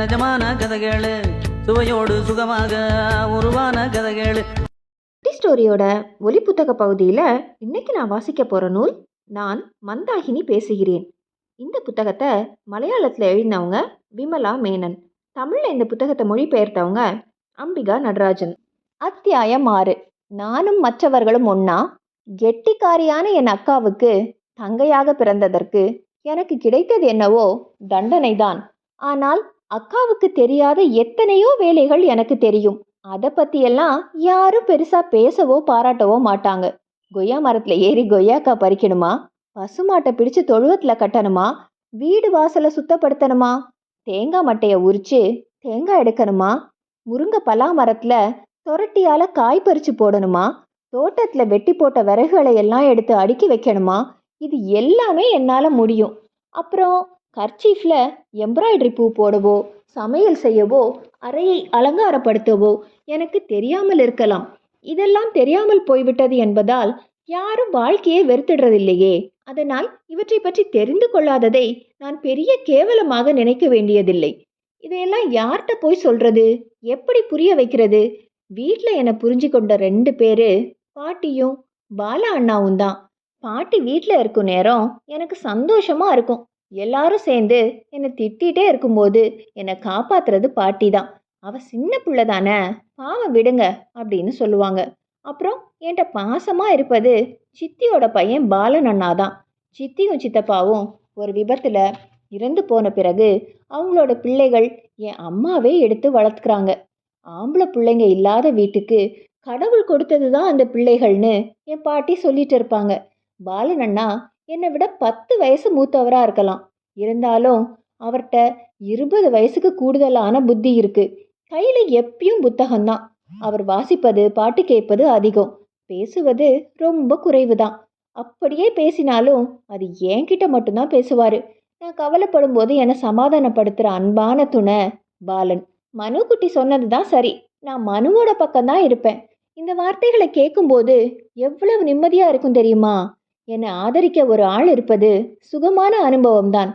நிஜமான கதைகளு. சுவையோடு சுகமாக உருவான கதைகளு. குட்டி ஸ்டோரியோட ஒலி புத்தக பகுதியில் இன்னைக்கு நான் வாசிக்க போகிற நூல் நான் மந்தாகினி பேசுகிறேன். இந்த புத்தகத்தை மலையாளத்தில் எழுதினவங்க விமலா மேனன். தமிழில் இந்த புத்தகத்தை மொழிபெயர்த்தவங்க அம்பிகா நடராஜன். அத்தியாயம் ஆறு. நானும் மற்றவர்களும் ஒன்னா கெட்டிக்காரியான என் அக்காவுக்கு தங்கையாக பிறந்ததற்கு எனக்கு கிடைத்தது என்னவோ தண்டனைதான். ஆனால் அக்காவுக்கு தெரியாத எத்தனையோ வேலைகள் எனக்கு தெரியும். அதை பற்றியெல்லாம் யாரும் பெருசாக பேசவோ பாராட்டவோ மாட்டாங்க. கொய்யா மரத்தில் ஏறி கொய்யாக்கா பறிக்கணுமா? பசுமாட்டை பிடிச்சு தொழுவத்தில் கட்டணுமா? வீடு வாசலை சுத்தப்படுத்தணுமா? தேங்காய் மட்டையை உரிச்சு தேங்காய் எடுக்கணுமா? முருங்கை பலா மரத்தில் தொரட்டியால் காய் பறிச்சு போடணுமா? தோட்டத்தில் வெட்டி போட்ட விறகுகளை எல்லாம் எடுத்து அடுக்கி வைக்கணுமா? இது எல்லாமே என்னால் முடியும். அப்புறம் கர்ச்சீஃபில் எம்ப்ராய்டரி பூ போடவோ சமையல் செய்யவோ அறையை அலங்காரப்படுத்தவோ எனக்கு தெரியாமல் இருக்கலாம். இதெல்லாம் தெரியாமல் போய்விட்டது என்பதால் யாரும் வாழ்க்கையை வெறுத்திடுறதில்லையே. அதனால் இவற்றை பற்றி தெரிந்து கொள்ளாததை நான் பெரிய கேவலமாக நினைக்க வேண்டியதில்லை. இதையெல்லாம் யார்கிட்ட போய் சொல்றது? எப்படி புரிய வைக்கிறது? வீட்டில் என்னை புரிஞ்சு கொண்ட ரெண்டு பேரு பாட்டியும் பாலா அண்ணாவும் தான். பாட்டி வீட்டில் இருக்கும் நேரம் எனக்கு சந்தோஷமா இருக்கும். எல்லாரும் சேர்ந்து என்னை திட்டிகிட்டே இருக்கும்போது என்னை காப்பாத்துறது பாட்டி தான். அவ சின்ன பிள்ளை தானே பாவம் விடுங்க அப்படின்னு சொல்லுவாங்க. அப்புறம் என்கிட்ட பாசமாக இருப்பது சித்தியோட பையன் பாலன் அண்ணா தான். சித்தியும் சித்தப்பாவும் ஒரு விபத்தில் இறந்து போன பிறகு அவங்களோட பிள்ளைகள் என் அம்மாவே எடுத்து வளர்த்துக்கிறாங்க. ஆம்பளை பிள்ளைங்க இல்லாத வீட்டுக்கு கடவுள் கொடுத்தது தான் அந்த பிள்ளைகள்னு என் பாட்டி சொல்லிட்டு இருப்பாங்க. பாலன் அண்ணா என்னை விட பத்து வயசு மூத்தவராக இருக்கலாம். இருந்தாலும் அவர்கிட்ட இருபது வயசுக்கு கூடுதலான புத்தி இருக்கு. கையில் எப்பயும் புத்தகம்தான். அவர் வாசிப்பது பாட்டு கேட்பது அதிகம். பேசுவது ரொம்ப குறைவு தான் அப்படியே பேசினாலும் அது என்கிட்ட மட்டும்தான் பேசுவார். நான் கவலைப்படும் போது என்னை சமாதானப்படுத்துகிற அன்பான துணை பாலன். மனுக்குட்டி சொன்னது தான் சரி. நான் மனுவோட பக்கம்தான் இருப்பேன். இந்த வார்த்தைகளை கேட்கும்போது எவ்வளவு நிம்மதியாக இருக்கும் தெரியுமா? என்னை ஆதரிக்க ஒரு ஆள் இருப்பது சுகமான அனுபவம்தான்.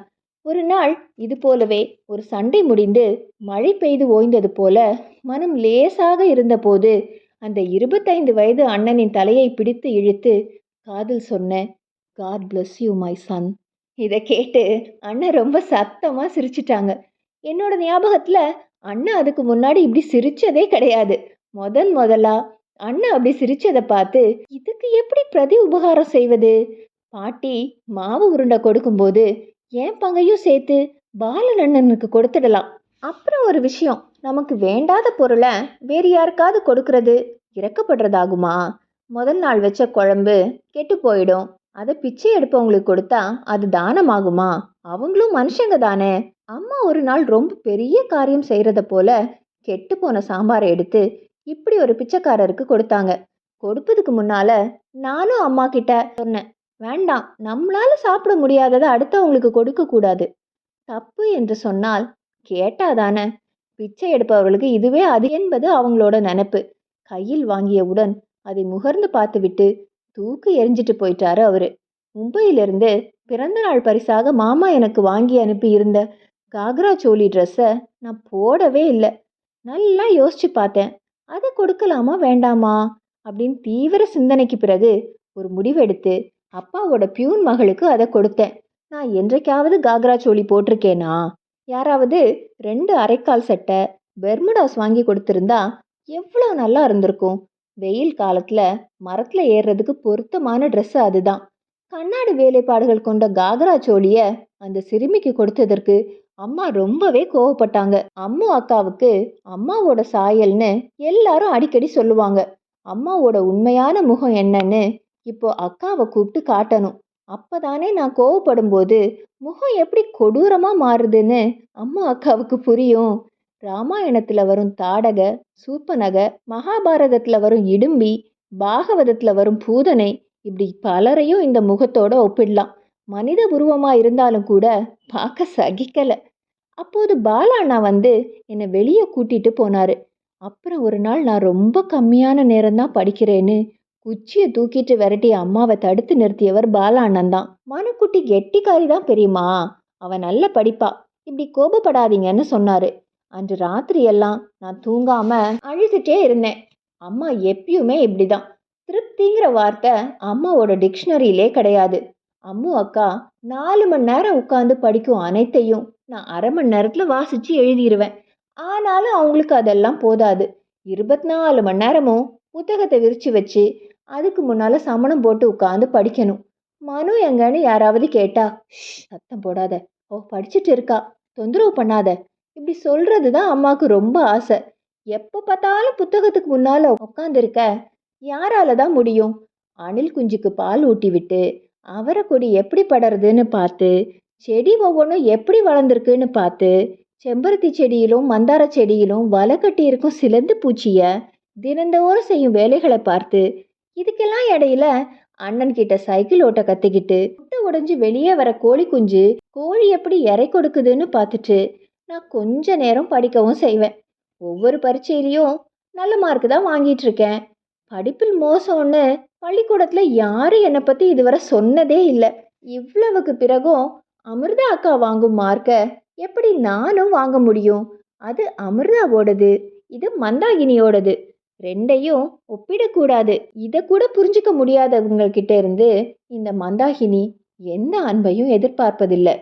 ஒரு நாள் இது போலவே ஒரு சண்டை முடிந்து மழை பெய்து ஓய்ந்தது போல மனம் லேசாக இருந்தபோது அந்த இருபத்தைந்து வயது அண்ணனின் தலையை பிடித்து இழுத்து காதில் சொன்ன God bless you my son இதை கேட்டு அண்ணன் ரொம்ப சத்தமாக சிரிச்சிட்டாங்க. என்னோட ஞாபகத்தில் அண்ணன் அதுக்கு முன்னாடி இப்படி சிரிச்சதே கிடையாது. முதன் முதலா அண்ணன் அப்படி சிரிச்சதை பார்த்து இதுக்கு எப்படி பிரதி உபகாரம் செய்வது? பாட்டி மாவு உருண்டை கொடுக்கும்போது என் பங்கையும் சேர்த்து பாலன் அண்ணனுக்கு கொடுத்துடலாம். அப்புறம் ஒரு விஷயம் நமக்கு வேண்டாத பொருளை வேறு யாருக்காவது கொடுக்கறது இறக்கப்படுறதாகுமா? முதல் நாள் வச்ச குழம்பு கெட்டு போயிடும். அதை பிச்சை எடுப்பவங்களுக்கு கொடுத்தா அது தானமாகுமா? அவங்களும் மனுஷங்க தானே. அம்மா ஒரு நாள் ரொம்ப பெரிய காரியம் செய்கிறத போல கெட்டு போன சாம்பாரை எடுத்து இப்படி ஒரு பிச்சைக்காரருக்கு கொடுத்தாங்க. கொடுப்பதுக்கு முன்னால நானும் அம்மா கிட்ட சொன்னேன் வேண்டாம் நம்மளால சாப்பிட முடியாததை அடுத்தவங்களுக்கு கொடுக்க கூடாது. தப்பு என்று சொன்னால் கேட்டாதானே பிச்சை எடுப்பவர்களுக்கு இதுவே அது என்பது அவங்களோட நினப்பு. கையில் வாங்கியவுடன் அதை முகர்ந்து பார்த்துவிட்டு தூக்கு எரிஞ்சிட்டு போயிட்டாரு அவரு. மும்பையிலிருந்து பிறந்த நாள் பரிசாக மாமா எனக்கு வாங்கி அனுப்பி இருந்த காக்ரா சோலி ட்ரெஸ்ஸை நான் போடவே இல்லை. நல்லா யோசிச்சு பார்த்தேன். அதை கொடுக்கலாமா வேண்டாமா? அப்படின்னு தீவிர சிந்தனைக்கு பிறகு ஒரு முடிவெடுத்து அப்பாவோட பியூன் மகளுக்கு அதை கொடுத்தேன். நான் என்றைக்காவது காக்ரா சோழி போட்டிருக்கேனா? யாராவது ரெண்டு அரைக்கால் சட்டை பெர்முடாஸ் வாங்கி கொடுத்துருந்தா எவ்வளோ நல்லா இருந்திருக்கும். வெயில் காலத்தில் மரத்தில் ஏறுறதுக்கு பொருத்தமான ட்ரெஸ்ஸு அதுதான் கண்ணாடி வேலைப்பாடுகள் கொண்ட காக்ரா சோழியை அந்த சிறுமிக்கு கொடுத்ததற்கு அம்மா ரொம்பவே கோவப்பட்டாங்க. அம்மு அக்காவுக்கு அம்மாவோட சாயல்னு எல்லாரும் அடிக்கடி சொல்லுவாங்க. அம்மாவோட உண்மையான முகம் என்னன்னு இப்போ அக்காவை கூப்பிட்டு காட்டணும். அப்பதானே நான் கோவப்படும் போது முகம் எப்படி கொடூரமா மாறுதுன்னு அம்மா அக்காவுக்கு புரியும். ராமாயணத்துல வரும் தாடக சூப்பனக மகாபாரதத்துல வரும் இடும்பி பாகவதத்துல வரும் பூதனை இப்படி பலரையும் இந்த முகத்தோட ஒப்பிடலாம். மனித உருவமாக இருந்தாலும் கூட பார்க்க சகிக்கலை. அப்போது பாலா அண்ணா வந்து என்னை வெளியே கூட்டிகிட்டு போனார். அப்புறம் ஒரு நாள் நான் ரொம்ப கம்மியான நேரம்தான் படிக்கிறேன்னு குச்சியை தூக்கிட்டு விரட்டி அம்மாவை தடுத்து நிறுத்தியவர் பாலா அண்ணன் தான். மனுக்குட்டி கெட்டிக்காரி தான் பெரியம்மா. அவன் நல்ல படிப்பா. இப்படி கோபப்படாதீங்கன்னு சொன்னாரு. அன்று ராத்திரியெல்லாம் நான் தூங்காம அழுதுட்டே இருந்தேன். அம்மா எப்பயுமே இப்படிதான். திருப்திங்கிற வார்த்தை அம்மாவோட டிக்ஷனரியிலே கிடையாது. அம்மு அக்கா நாலு மணி நேரம் உட்காந்து படிக்கும் அனைத்தையும் நான் அரை மணி நேரத்தில் வாசித்து எழுதிடுவேன் ஆனாலும் அவங்களுக்கு அதெல்லாம் போதாது. இருபத்தி நாலு மணி நேரமும் புத்தகத்தை விரித்து வச்சு அதுக்கு முன்னால் சமணம் போட்டு உட்காந்து படிக்கணும். மனு எங்கன்னு யாராவது கேட்டா சத்தம் போடாத. ஓ படிச்சுட்டு இருக்கா. தொந்தரவு பண்ணாத. இப்படி சொல்கிறது தான் அம்மாவுக்கு ரொம்ப ஆசை. எப்போ பார்த்தாலும் புத்தகத்துக்கு முன்னால் உட்காந்துருக்க யாரால தான் முடியும்? அணில் குஞ்சுக்கு பால் ஊட்டி விட்டு அவரை கொடி எப்படி படருதுன்னு பார்த்து செடி ஒவ்வொன்றும் எப்படி வளர்ந்துருக்குன்னு பார்த்து செம்பருத்தி செடியிலும் மந்தார செடியிலும் வலை கட்டியிருக்கும் சிலந்து பூச்சியை தினந்தோறும் செய்யும் வேலைகளை பார்த்து இதுக்கெல்லாம் இடையில அண்ணன் கிட்ட சைக்கிள் ஓட்ட கத்துக்கிட்டு முட்டை உடைஞ்சு வெளியே வர கோழி குஞ்சு கோழி எப்படி இறை கொடுக்குதுன்னு பார்த்துட்டு நான் கொஞ்ச நேரம் படிக்கவும் செய்வேன். ஒவ்வொரு பரீட்சையிலையும் நல்ல மார்க் தான் வாங்கிட்டு இருக்கேன். படிப்பில் மோசம்னு பள்ளிக்கூடத்தில் யாரும் என்னை பற்றி இதுவரை சொன்னதே இல்லை. இவ்வளவுக்கு பிறகும் அமிர்தா அக்கா வாங்கும் மார்க்கை எப்படி நானும் வாங்க முடியும்? அது அமிர்தாவோடது இது மந்தாகினியோடது. ரெண்டையும் ஒப்பிடக்கூடாது. இதை கூட புரிஞ்சுக்க முடியாதவங்கக்கிட்ட இருந்து இந்த மந்தாகினி எந்த அன்பையும் எதிர்பார்ப்பதில்லை.